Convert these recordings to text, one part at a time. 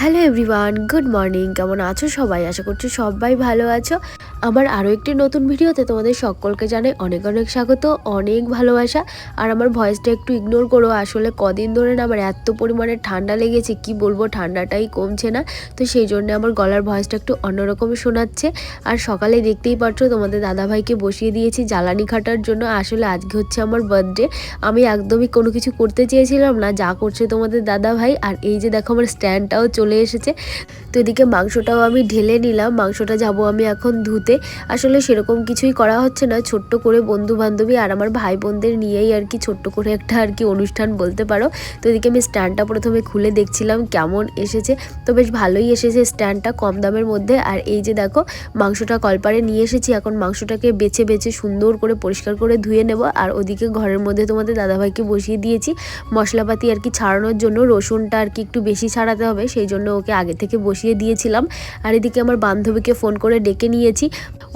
Hello everyone, good morning. কেমন আছো সবাই? আশা করছি সবাই ভালো আছো। আমার আরও একটি নতুন ভিডিওতে তোমাদের সকলকে জানাই অনেক অনেক স্বাগত, অনেক ভালোবাসা। আর আমার ভয়েসটা একটু ইগনোর করো, আসলে কদিন ধরে না আমার এত পরিমাণে ঠান্ডা লেগেছে, কি বলব ঠান্ডাটাই কমছে না। তো সেই জন্য আমার গলার ভয়েসটা একটু অন্যরকম শোনাচ্ছে। আর সকালে দেখতেই পাচ্ছ তোমাদের দাদাভাইকে বসিয়ে দিয়েছি জ্বালানি খাটার জন্য। আসলে আজকে হচ্ছে আমার বার্থডে আমি একদমই কোনো কিছু করতে চেয়েছিলাম না, যা করছে তোমাদের দাদাভাই। আর এই যে দেখো আমার স্ট্যান্ডটাও চলে এসেছে। তো এদিকে মাংসটাও আমি ঢেলে নিলাম। মাংসটা যাব আমি এখন ধুতে। আসলে সেরকম কিছুই করা হচ্ছে না। ছোট্ট করে বন্ধু বান্ধবী আর আমার ভাই বোনদের নিয়েই আর কি ছোট্ট করে একটা আর কি অনুষ্ঠান বলতে পারো। তো এদিকে আমি স্ট্যান্ডটা প্রথমে খুলে দেখছিলাম কেমন এসেছে। তো বেশ ভালোই এসেছে স্ট্যান্ডটা কম দামের মধ্যে। আর এই যে দেখো, মাংসটা কলপারে নিয়ে এসেছি। এখন মাংসটাকে বেছে বেছে সুন্দর করে পরিষ্কার করে ধুয়ে নেব। আর ওদিকে ঘরের মধ্যে তোমাদের দাদাভাইকে বসিয়ে দিয়েছি। মশলাপাতি আর কি ছাড়ানোর জন্য রসুনটা আর কি একটু বেশি ছাড়াতে হবে। সেই জন্য ওকে আগে থেকে বসিয়ে দিয়েছিলাম। আর এদিকে আমার বান্ধবীকে ফোন করে ডেকে নিয়েছি।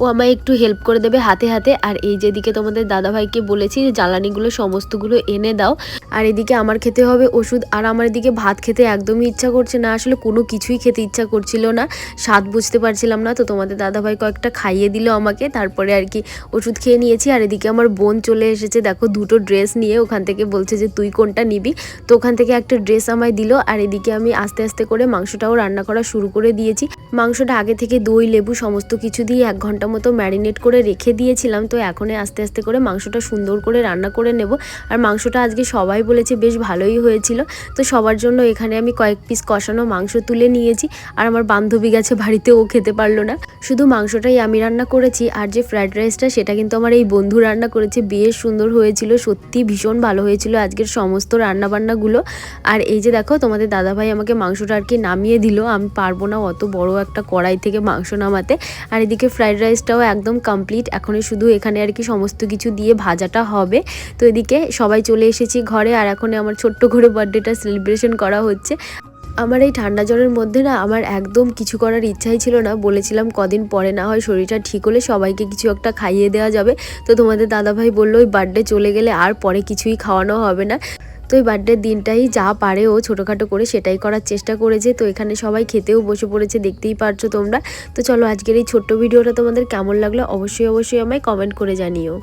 ও আমায় একটু হেল্প করে দেবে হাতে হাতে। আর এই যেদিকে তোমাদের দাদাভাইকে বলেছি জ্বালানিগুলো, সমস্তগুলো এনে দাও। আর এদিকে আমার খেতে হবে ওষুধ। আর আমার এদিকে ভাত খেতে একদমই ইচ্ছা করছে না। আসলে কোনো কিছুই খেতে ইচ্ছা করছিল না। স্বাদ বুঝতে পারছিলাম না। তো তোমাদের দাদাভাই কয়েকটা খাইয়ে দিল আমাকে। তারপরে আর কি ওষুধ খেয়ে নিয়েছি। আর এদিকে আমার বোন চলে এসেছে। দেখো, দুটো ড্রেস নিয়ে ওখান থেকে বলছে যে, তুই কোনটা নিবি? তো ওখান থেকে একটা ড্রেস আমায় দিল। আর এদিকে আমি আস্তে আস্তে করে মাংসটাও রান্না করা শুরু করে দিয়েছি। মাংসটা আগে থেকে দই, লেবু, সমস্ত কিছু দিয়ে এক ঘণ্টা মতো ম্যারিনেট করে রেখে দিয়েছিলাম, তো এখন আস্তে আস্তে করে মাংসটা সুন্দর করে রান্না করে নেব। আর মাংসটা আজকে সবাই বলেছে বেশ ভালোই হয়েছিল, তো সবার জন্য এখানে আমি কয়েক পিস কষানো মাংস তুলে নিয়েছি। আর আমার বান্ধবী গেছে বাড়িতে, ও খেতে পারল না। শুধু মাংসটাই আমি রান্না করেছি, আর যে ফ্রায়েড রাইসটা সেটা কিন্তু আমার এই বন্ধু রান্না করেছে। বেশ সুন্দর হয়েছিল, সত্যি ভীষণ ভালো হয়েছিল আজকের সমস্ত রান্না বান্নাগুলো আর এই যে দেখো, তোমাদের দাদাভাই আমাকে মাংসটা আর কি নামিয়ে দিল। আমি পারব না অত বড় একটা কড়াই থেকে মাংস নামাতে। আর এদিকে ফ্রাইড রাইসটাও একদম কমপ্লিট। এখনই শুধু এখানে আর কি সমস্ত কিছু দিয়ে ভাজাটা হবে। তো এদিকে সবাই চলে এসেছি ঘরে আর এখন আমার ছোট্ট করে বার্থডেটা সেলিব্রেশন করা হচ্ছে। আমার এই ঠান্ডা জ্বরের মধ্যে না আমার একদম কিছু করার ইচ্ছাই ছিল না। বলেছিলাম কদিন পরে না হয় শরীরটা ঠিক হলে সবাইকে কিছু একটা খাইয়ে দেওয়া যাবে। তো তোমাদের দাদাভাই বলল, ওই বার্থডে চলে গেলে আর পরে কিছুই খাওয়ানো হবে না। তো এই বার্থডের দিনটাই যা পারে ও ছোটোখাটো করে সেটাই করার চেষ্টা করেছে। তো এখানে সবাই খেতেও বসে পড়েছে, দেখতেই পারছ তোমরা। তো চলো আজকের এই ছোট্ট ভিডিওটা তোমাদের কেমন লাগল অবশ্যই অবশ্যই আমায় কমেন্ট করে জানিও।